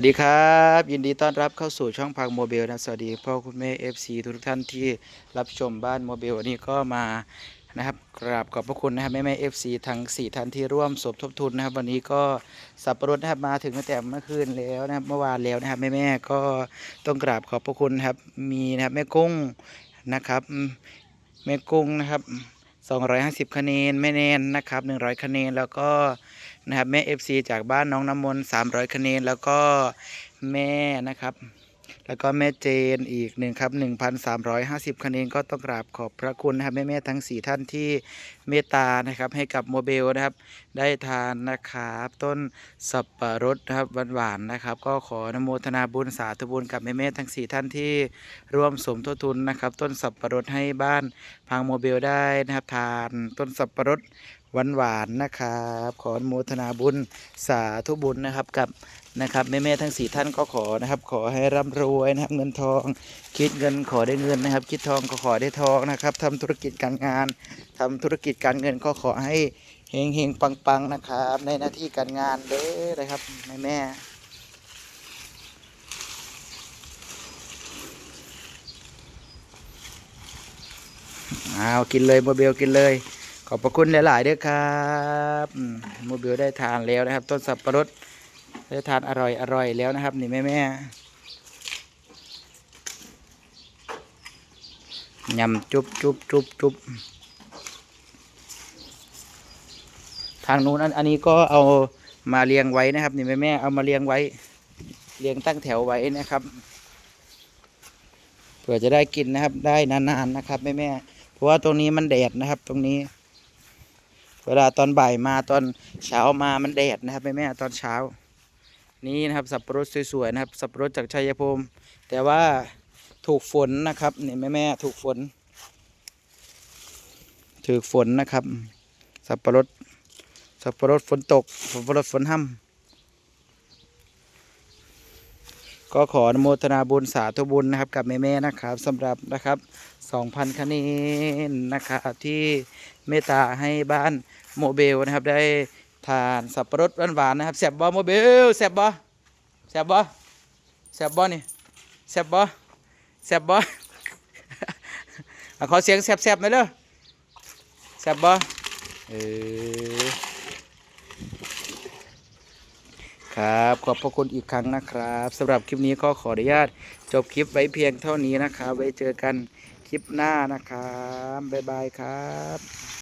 สวัสดีครับ ยินดีต้อนรับเข้าสู่ช่องพังโมเบลนะ สวัสดีพ่อคุณแม่ FC ทุกท่านที่รับชมบ้านโมเบลวันนี้ก็มานะครับกราบขอบพระคุณนะครับแม่แม่ FC ทั้ง4ท่านที่ร่วมสมทบทุนนะครับ วันนี้ก็สับปะรดนะครับมาถึงตั้งแต่เมื่อคืนแล้วนะครับเมื่อวานแล้วนะครับแม่แม่ก็ต้องกราบขอบพระคุณนะครับมีนะครับแม่กุ้งนะครับแม่กุ้งนะครับ250 คะแนนแม่แนนนะครับ100 คะแนนแล้วก็ นะครับแม่ FC จากบ้านน้องน้ำมนต์300คะแนนแล้วก็แม่นะครับ แล้วก็แม่เจนอีกหนึ่งครับ 1,350 คะแนนก็ต้องกราบขอบพระคุณนะครับ แม่แม่ๆทั้ง 4 ท่านที่เมตตานะครับ ให้กับโมเบลนะครับ ได้ทานนะครับ ต้นสับปะรดนะครับหวานๆนะครับ ก็ขอนโมทนาบุญสาธุบุญกับแม่แม่ๆทั้ง 4 ท่านที่ร่วมสมทบทุนนะครับ ต้นสับปะรดให้บ้านพังโมเบลได้นะครับ ทานต้นสับปะรดหวานๆนะครับ ขอโมทนาบุญสาธุบุญนะครับกับ นะครับแม่แม่ๆทั้ง4ท่านก็ขอนะครับ ขอให้ร่ำรวยนะครับเงินทอง คิดเงินขอได้เงินนะครับ คิดทองก็ขอได้ทองนะครับทำธุรกิจการงานทำธุรกิจการเงินก็ขอให้เฮงเฮงปังปังๆนะครับ ในหน้าที่การงานเด้อนะครับแม่แม่เอากินเลยโมเบลกินเลย ขอบพระคุณหลาย ๆ ด้อครับโมเบลได้ทานแล้วนะครับ ต้นสับปะรด ได้ทานอร่อยอร่อยแล้วนะครับ นี่แม่แม่ยำจุบจุบจุบจุบทางนู้นอันอันนี้ก็เอามาเรียงไว้นะครับ นี่แม่แม่เอามาเรียงไว้เรียงตั้งแถวไว้นะครับเผื่อจะได้กินนะครับ ได้นานๆนะครับแม่แม่เพราะว่าตรงนี้มันแดดนะครับ ตรงนี้ เวลาตอนบ่ายมาตอนเช้ามามันแดดนะครับแม่แม่ตอนเช้า นี่นะครับสับปะรดสวยๆนะครับ สับปะรดจากชัยภูมิแต่ว่าถูกฝนนะครับนี่แม่แม่ๆถูกฝน ถูกฝนนะครับ สับปะรดสับปะรดฝนตกสับปะรดฝนห้ำก็ขออนุโมทนาบุญสาธุบุญนะครับ กับแม่ๆนะครับสำหรับนะครับ2,000คะแนนนะครับที่เมตตาให้บ้านโมเบลนะครับได้ ทานสับปะรดหวานๆนะครับแซบบ่โมเบลแซบบ่แซบบ่แซบบ่นี่แซบบ่แซบบอขอเสียงแซบๆหน่อยเด้อแซบบ่เออครับขอบพระคุณอีกครั้งนะครับสำหรับคลิปนี้ก็ขออนุญาต จบคลิปไว้เพียงเท่านี้นะครับ ไว้เจอกันคลิปหน้านะครับบ๊ายบายครับ